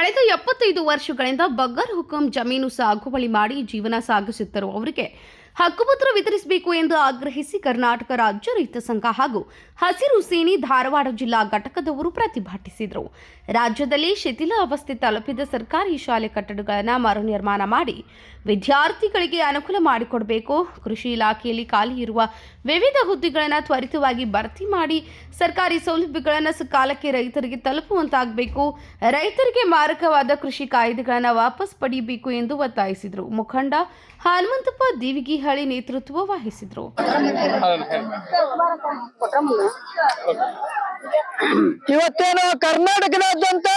ಕಳೆದ ಎಪ್ಪತ್ತೈದು ವರ್ಷಗಳಿಂದ ಬಗ್ಗರ್ ಹುಕುಂ ಜಮೀನು ಸಾಗುವಳಿ ಮಾಡಿ ಜೀವನ ಸಾಗಿಸುತ್ತಿರುವ ಅವರಿಗೆ ಹಕ್ಕುಪತ್ರ ವಿತರಿಸಬೇಕು ಎಂದು ಆಗ್ರಹಿಸಿ ಕರ್ನಾಟಕ ರಾಜ್ಯ ರೈತ ಸಂಘ ಹಾಗೂ ಹಸಿರು ಸೇನೆ ಧಾರವಾಡ ಜಿಲ್ಲಾ ಘಟಕದವರು ಪ್ರತಿಭಟಿಸಿದರು. ರಾಜ್ಯದಲ್ಲಿ ಶಿಥಿಲ ಅವಸ್ಥೆ ತಲುಪಿದ ಸರ್ಕಾರಿ ಶಾಲೆ ಕಟ್ಟಡಗಳನ್ನು ಮರು ನಿರ್ಮಾಣ ಮಾಡಿ ವಿದ್ಯಾರ್ಥಿಗಳಿಗೆ ಅನುಕೂಲ ಮಾಡಿಕೊಡಬೇಕು. ಕೃಷಿ ಇಲಾಖೆಯಲ್ಲಿ ಖಾಲಿ ಇರುವ ವಿವಿಧ ಹುದ್ದೆಗಳನ್ನು ತ್ವರಿತವಾಗಿ ಭರ್ತಿ ಮಾಡಿ ಸರ್ಕಾರಿ ಸೌಲಭ್ಯಗಳನ್ನು ಸಕಾಲಕ್ಕೆ ರೈತರಿಗೆ ತಲುಪುವಂತಾಗಬೇಕು. ರೈತರಿಗೆ ಮಾರಕವಾದ ಕೃಷಿ ಕಾಯ್ದೆಗಳನ್ನು ವಾಪಸ್ ಪಡೆಯಬೇಕು ಎಂದು ಒತ್ತಾಯಿಸಿದರು. ಮುಖಂಡ ಹನುಮಂತಪ್ಪ ದಿವಿಗಿಹಳ್ಳಿ ನೇತೃತ್ವ ವಹಿಸಿದ್ರು. ಇವತ್ತೇನು ಕರ್ನಾಟಕದಾದ್ಯಂತ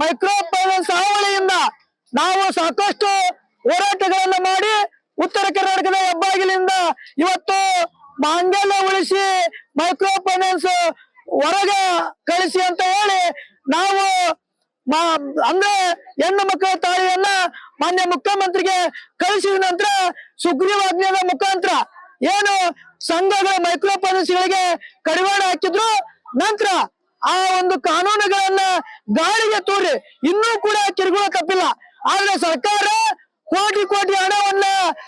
ಮೈಕ್ರೋ ಫೈನಾನ್ಸ್ ಹಾವಳಿಯಿಂದ ನಾವು ಸಾಕಷ್ಟು ಹೋರಾಟಗಳನ್ನು ಮಾಡಿ ಉತ್ತರ ಕರ್ನಾಟಕದ ಹೆಬ್ಬಾಗಿಲಿಂದ ಇವತ್ತು ಮಾಂಗಲ್ಯ ಉಳಿಸಿ ಮೈಕ್ರೋ ಫೈನಾನ್ಸ್ ಹೊರಗ ಕಳಿಸಿ ಅಂತ ಹೇಳಿ ನಾವು ಮಾ- ಅಂದ್ರೆ ಹೆಣ್ಣು ಮಕ್ಕಳ ತಾಯಿಯನ್ನ ಮಾನ್ಯ ಮುಖ್ಯಮಂತ್ರಿಗೆ ಕಳಿಸಿದ ನಂತರ ಸುಗ್ರೀವಾಜ್ಞೆಯ ಮುಖಾಂತರ ಏನು ಸಂಘಗಳ ಮೈಕ್ರೋ ಫೈನಾನ್ಸ್ಗಳಿಗೆ ಕಡಿವಾಣ ಹಾಕಿದ್ರು, ನಂತರ ಆ ಒಂದು ಕಾನೂನುಗಳನ್ನ ಗಾಳಿಗೆ ತೂರಿ ಇನ್ನೂ ಕೂಡ ಕಿರುಗುಳ ತಪ್ಪಿಲ್ಲ. ಆದ್ರೆ ಸರ್ಕಾರ ಕೋಟಿ ಕೋಟಿ ಹಣವನ್ನ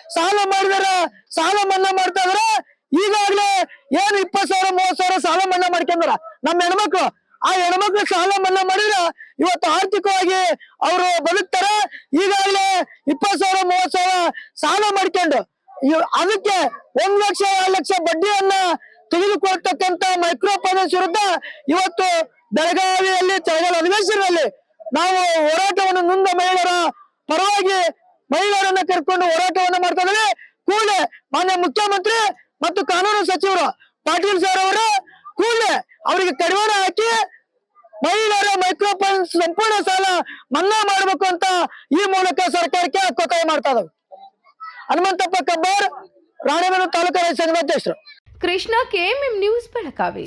ಸಾಲ ಮಾಡಿದಾರ, ಸಾಲ ಮನ್ನಾ ಮಾಡ್ತಾ ಇದಾರೆ. ಈಗಾಗಲೇ ಏನು ಇಪ್ಪತ್ ಸಾವಿರ ಮೂವತ್ ಸಾವಿರ ಸಾಲ ಮನ್ನಾ ಮಾಡ್ಕೊಂಡಾರ. ನಮ್ಮ ಹೆಣ್ಮಕ್ಳು ಆ ಹೆಣ್ಮಕ್ಳು ಸಾಲ ಮನ್ನಾ ಮಾಡಿದ್ರ ಇವತ್ತು ಆರ್ಥಿಕವಾಗಿ ಅವರು ಬದುಕ್ತಾರೆ. ಈಗಾಗಲೇ ಇಪ್ಪತ್ ಸಾವಿರ ಮೂವತ್ ಸಾವಿರ ಸಾಲ ಮಾಡ್ಕೊಂಡು ಅದಕ್ಕೆ ಒಂದ್ ಲಕ್ಷ, ಎರಡು ಲಕ್ಷ ಬಡ್ಡಿಯನ್ನ ತೆಗೆದುಕೊಳ್ತಕ್ಕಂತ ಮೈಕ್ರೋ ಫೈನಾನ್ಸ್ ವಿರುದ್ಧ ಇವತ್ತು ಬೆಳಗಾವಿಯಲ್ಲಿ ಚಳಿಗಾಲ ಅಧಿವೇಶನದಲ್ಲಿ ನಾವು ಹೋರಾಟವನ್ನು ನೊಂದ ಮಹಿಳೆಯರ ಪರವಾಗಿ ಮಹಿಳೆಯರನ್ನ ಕರ್ಕೊಂಡು ಹೋರಾಟವನ್ನು ಮಾಡ್ತಾ ಇದ್ದೇವೆ. ಕೂಡಲೇ ಮಾನ್ಯ ಮುಖ್ಯಮಂತ್ರಿ ಮತ್ತು ಕಾನೂನು ಸಚಿವರು ಪಾಟೀಲ್ ಸರ್ ಅವರು ಕೂಡಲೇ ಅವರಿಗೆ ಕಡಿವಾಣ ಹಾಕಿ ಮಹಿಳೆಯರ ಮೈಕ್ರೋ ಸಂಪೂರ್ಣ ಸಾಲ ಮನ್ನಾ ಮಾಡಬೇಕು ಅಂತ ಈ ಮೂಲಕ ಸರ್ಕಾರಕ್ಕೆ ಒತ್ತಾಯ ಮಾಡ್ತಾ ಇದ್ದಾವೆ ಹನುಮಂತಪ್ಪ ಕಬ್ಬಾರ್, ರಾಣೆಬೆನ್ನೂರು ತಾಲೂಕು ಸಂಘದ ಅಧ್ಯಕ್ಷರು. Krishna KMM news Belagavi.